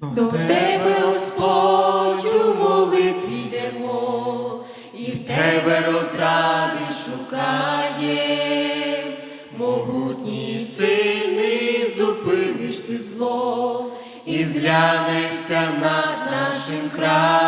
До тебе, Господь, у молитві йдемо, і в тебе розради шукає, могутній сини, зупиниш ти зло, і зглянешся над нашим краєм.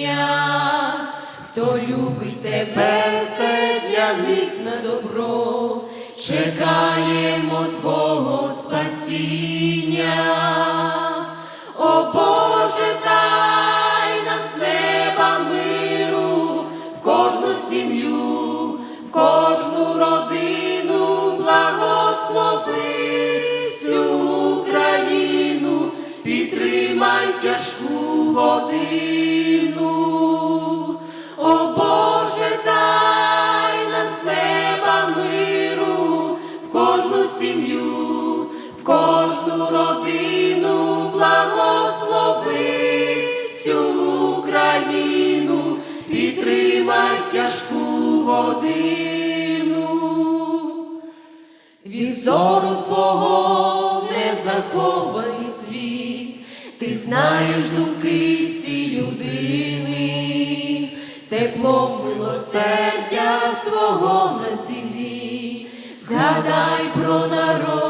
Проведіння. Хто любить тебе, все для них на добро, чекаємо Твого спасіння. О Боже, дай нам з неба миру, в кожну сім'ю, в кожну родину, благослови всю Україну, підтримай тяжку годину. О Боже, дай нам з неба миру, в кожну сім'ю, в кожну родину, благослови всю Україну, підтримай тяжку годину. Від зору Твого ти знаєш думки всі людини, теплом милосердя свого на зігрій, згадай про народ